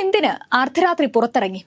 എന്തിന് അർദ്ധരാത്രി പുറത്തിറങ്ങി?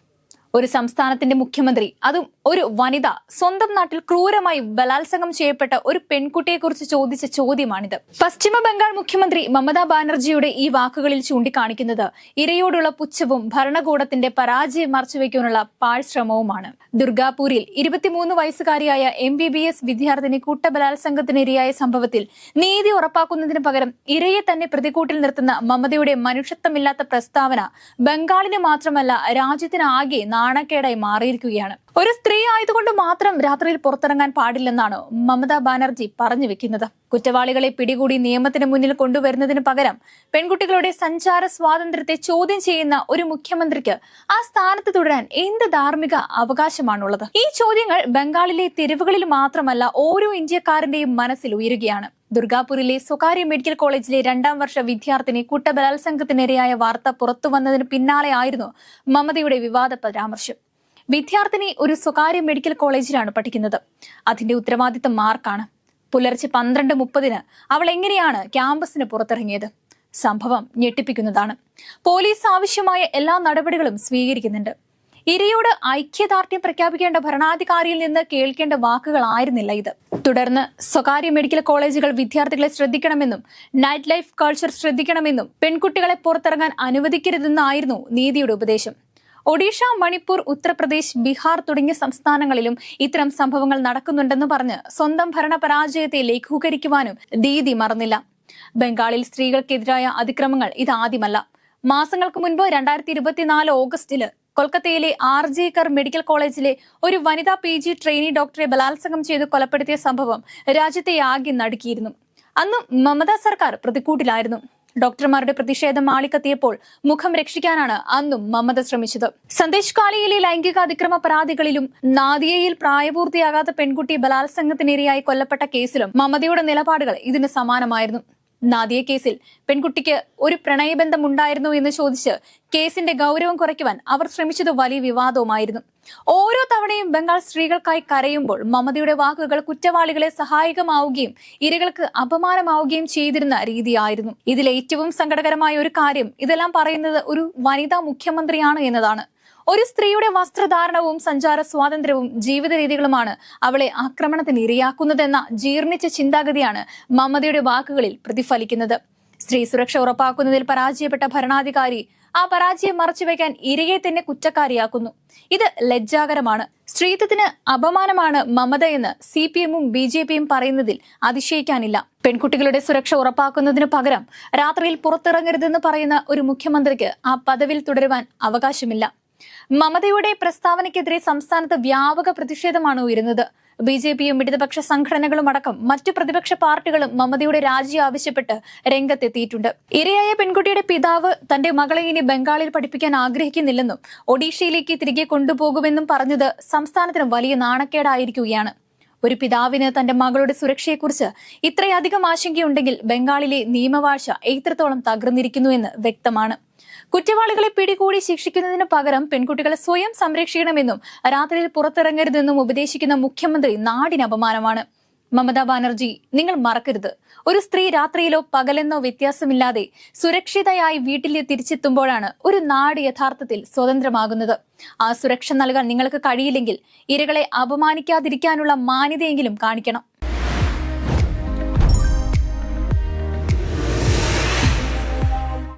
ഒരു സംസ്ഥാനത്തിന്റെ മുഖ്യമന്ത്രി അതും ഒരു വനിത സ്വന്തം നാട്ടിൽ ക്രൂരമായി ബലാത്സംഗം ചെയ്യപ്പെട്ട ഒരു പെൺകുട്ടിയെക്കുറിച്ച് ചോദിച്ച ചോദ്യമാണിത്. പശ്ചിമ ബംഗാൾ മുഖ്യമന്ത്രി മമതാ ബാനർജിയുടെ ഈ വാക്കുകളിൽ ചൂണ്ടിക്കാണിക്കുന്നത് ഇരയോടുള്ള പുച്ഛവും ഭരണകൂടത്തിന്റെ പരാജയം മറച്ചുവെക്കാനുള്ള പാഴ്ശ്രമവുമാണ് ദുർഗാപൂരിൽ ഇരുപത്തിമൂന്ന് വയസ്സുകാരിയായ എം ബി ബി എസ് വിദ്യാർത്ഥിനി കൂട്ടബലാത്സംഗത്തിനിരയായ സംഭവത്തിൽ നീതി ഉറപ്പാക്കുന്നതിന് പകരം ഇരയെ തന്നെ പ്രതികൂട്ടിൽ നിർത്തുന്ന മമതയുടെ മനുഷ്യത്വമില്ലാത്ത പ്രസ്താവന ബംഗാളിന് മാത്രമല്ല രാജ്യത്തിനാകെ നാണക്കേടായി മാറിയിരിക്കുകയാണ്. ഒരു സ്ത്രീ ആയതുകൊണ്ട് മാത്രം രാത്രിയിൽ പുറത്തിറങ്ങാൻ പാടില്ലെന്നാണ് മമതാ ബാനർജി പറഞ്ഞു വെക്കുന്നത്. കുറ്റവാളികളെ പിടികൂടി നിയമത്തിന് മുന്നിൽ കൊണ്ടുവരുന്നതിന് പകരം പെൺകുട്ടികളുടെ സഞ്ചാര സ്വാതന്ത്ര്യത്തെ ചോദ്യം ചെയ്യുന്ന ഒരു മുഖ്യമന്ത്രിക്ക് ആ സ്ഥാനത്ത് തുടരാൻ എന്ത് ധാർമ്മിക അവകാശമാണുള്ളത്? ഈ ചോദ്യങ്ങൾ ബംഗാളിലെ തെരുവുകളിൽ മാത്രമല്ല ഓരോ ഇന്ത്യക്കാരന്റെയും മനസ്സിൽ ഉയരുകയാണ്. ദുർഗാപൂരിലെ സ്വകാര്യ മെഡിക്കൽ കോളേജിലെ രണ്ടാം വർഷ വിദ്യാർത്ഥിനി കൂട്ടബലാത്സംഗത്തിനിരയായ വാർത്ത പുറത്തുവന്നതിന് പിന്നാലെ ആയിരുന്നു മമതയുടെ വിവാദ പരാമർശം. വിദ്യാർത്ഥിനി ഒരു സ്വകാര്യ മെഡിക്കൽ കോളേജിലാണ് പഠിക്കുന്നത്. അതിന്റെ ഉത്തരവാദിത്തം മാർക്കാണ് പുലർച്ചെ പന്ത്രണ്ട് മുപ്പതിന് അവൾ എങ്ങനെയാണ് ക്യാമ്പസിന് പുറത്തിറങ്ങിയത്? സംഭവം ഞെട്ടിപ്പിക്കുന്നതാണ്. പോലീസ് ആവശ്യമായ എല്ലാ നടപടികളും സ്വീകരിക്കുന്നുണ്ട്. ഇരയോട് ഐക്യദാർഢ്യം പ്രഖ്യാപിക്കേണ്ട ഭരണാധികാരിയിൽ നിന്ന് കേൾക്കേണ്ട വാക്കുകളായിരുന്നില്ല ഇത്. തുടർന്ന് സ്വകാര്യ മെഡിക്കൽ കോളേജുകൾ വിദ്യാർത്ഥികളെ ശ്രദ്ധിക്കണമെന്നും നൈറ്റ് ലൈഫ് കൾച്ചർ ശ്രദ്ധിക്കണമെന്നും പെൺകുട്ടികളെ പുറത്തിറങ്ങാൻ അനുവദിക്കരുതെന്നായിരുന്നു നീതിയുടെ ഉപദേശം. ഒഡീഷ മണിപ്പൂർ ഉത്തർപ്രദേശ് ബീഹാർ തുടങ്ങിയ സംസ്ഥാനങ്ങളിലും ഇത്തരം സംഭവങ്ങൾ നടക്കുന്നുണ്ടെന്ന് പറഞ്ഞ് സ്വന്തം ഭരണ പരാജയത്തെ ലഘൂകരിക്കുവാനും ദീദി മറന്നില്ല. ബംഗാളിൽ സ്ത്രീകൾക്കെതിരായ അതിക്രമങ്ങൾ ഇതാദ്യമല്ല. മാസങ്ങൾക്ക് മുൻപ് രണ്ടായിരത്തി ഇരുപത്തിനാല് ഓഗസ്റ്റിൽ കൊൽക്കത്തയിലെ ആർ ജെ കർ മെഡിക്കൽ കോളേജിലെ ഒരു വനിതാ പി ജി ട്രെയിനി ഡോക്ടറെ ബലാത്സംഗം ചെയ്ത് കൊലപ്പെടുത്തിയ സംഭവം രാജ്യത്തെ ആകെ നടുക്കിയിരുന്നു. അന്നും മമതാ സർക്കാർ പ്രതിക്കൂട്ടിലായിരുന്നു. ഡോക്ടർമാരുടെ പ്രതിഷേധം ആളിക്കത്തിയപ്പോൾ മുഖം രക്ഷിക്കാനാണ് അന്നും മമത ശ്രമിച്ചത്. സന്ദേശ് കാളിയിലെ ലൈംഗിക അതിക്രമ പരാതികളിലും നാദിയയിൽ പ്രായപൂർത്തിയാകാത്ത പെൺകുട്ടി ബലാത്സംഗത്തിനിരയായി കൊല്ലപ്പെട്ട കേസിലും മമതയുടെ നിലപാടുകൾ ഇതിന് സമാനമായിരുന്നു. നാദിയ കേസിൽ പെൺകുട്ടിക്ക് ഒരു പ്രണയബന്ധം ഉണ്ടായിരുന്നു എന്ന് ചോദിച്ച് കേസിന്റെ ഗൗരവം കുറയ്ക്കുവാൻ അവർ ശ്രമിച്ചത് വലിയ വിവാദവുമായിരുന്നു. ഓരോ തവണയും ബംഗാൾ സ്ത്രീകൾക്കായി കരയുമ്പോൾ മമതയുടെ വാക്കുകൾ കുറ്റവാളികളെ സഹായകമാവുകയും ഇരകൾക്ക് അപമാനമാവുകയും ചെയ്തിരുന്ന രീതിയായിരുന്നു. ഇതിൽ ഏറ്റവും സങ്കടകരമായ ഒരു കാര്യം ഇതെല്ലാം പറയുന്നത് ഒരു വനിതാ മുഖ്യമന്ത്രിയാണ് എന്നതാണ്. ഒരു സ്ത്രീയുടെ വസ്ത്രധാരണവും സഞ്ചാര സ്വാതന്ത്ര്യവും ജീവിത രീതികളുമാണ് അവളെ ആക്രമണത്തിന് ഇരയാക്കുന്നതെന്ന ജീർണിച്ച ചിന്താഗതിയാണ് മമതയുടെ വാക്കുകളിൽ പ്രതിഫലിക്കുന്നത്. സ്ത്രീ സുരക്ഷ ഉറപ്പാക്കുന്നതിൽ പരാജയപ്പെട്ട ഭരണാധികാരി ആ പരാജയം മറച്ചുവെക്കാൻ ഇരയെ തന്നെ കുറ്റക്കാരിയാക്കുന്നു. ഇത് ലജ്ജാകരമാണ്. സ്ത്രീത്വത്തിന് അപമാനമാണ് മമതയെന്ന് സി പി എമ്മും ബി ജെ പിയും പറയുന്നതിൽ അതിശയിക്കാനില്ല. പെൺകുട്ടികളുടെ സുരക്ഷ ഉറപ്പാക്കുന്നതിന് പകരം രാത്രിയിൽ പുറത്തിറങ്ങരുതെന്ന് പറയുന്ന ഒരു മുഖ്യമന്ത്രിക്ക് ആ പദവിയിൽ തുടരുവാൻ അവകാശമില്ല. മമതയുടെ പ്രസ്താവനയ്ക്കെതിരെ സംസ്ഥാനത്ത് വ്യാപക പ്രതിഷേധമാണ് ഉയരുന്നത്. ബി ജെ പിയും ഇടതുപക്ഷ സംഘടനകളും അടക്കം മറ്റു പ്രതിപക്ഷ പാർട്ടികളും മമതയുടെ രാജി ആവശ്യപ്പെട്ട് രംഗത്തെത്തിയിട്ടുണ്ട്. ഇരയായ പെൺകുട്ടിയുടെ പിതാവ് തന്റെ മകളെ ഇനി ബംഗാളിൽ പഠിപ്പിക്കാൻ ആഗ്രഹിക്കുന്നില്ലെന്നും ഒഡീഷയിലേക്ക് തിരികെ കൊണ്ടുപോകുമെന്നും പറഞ്ഞത് സംസ്ഥാനത്തിന് വലിയ നാണക്കേടായിരിക്കുകയാണ്. ഒരു പിതാവിന് തന്റെ മകളുടെ സുരക്ഷയെക്കുറിച്ച് ഇത്രയധികം ആശങ്കയുണ്ടെങ്കിൽ ബംഗാളിലെ നിയമവാഴ്ച എത്രത്തോളം തകർന്നിരിക്കുന്നു എന്ന് വ്യക്തമാണ്. കുറ്റവാളികളെ പിടികൂടി ശിക്ഷിക്കുന്നതിന് പകരം പെൺകുട്ടികളെ സ്വയം സംരക്ഷിക്കണമെന്നും രാത്രിയിൽ പുറത്തിറങ്ങരുതെന്നും ഉപദേശിക്കുന്ന മുഖ്യമന്ത്രി നാടിന് അപമാനമാണ്. മമതാ ബാനർജി നിങ്ങൾ മറക്കരുത്. ഒരു സ്ത്രീ രാത്രിയിലോ പകലെന്നോ വ്യത്യാസമില്ലാതെ സുരക്ഷിതയായി വീട്ടിൽ തിരിച്ചെത്തുമ്പോഴാണ് ഒരു നാട് യഥാർത്ഥത്തിൽ സ്വതന്ത്രമാകുന്നത്. ആ സുരക്ഷ നൽകാൻ നിങ്ങൾക്ക് കഴിയില്ലെങ്കിൽ ഇരകളെ അപമാനിക്കാതിരിക്കാനുള്ള മാന്യതയെങ്കിലും കാണിക്കണം.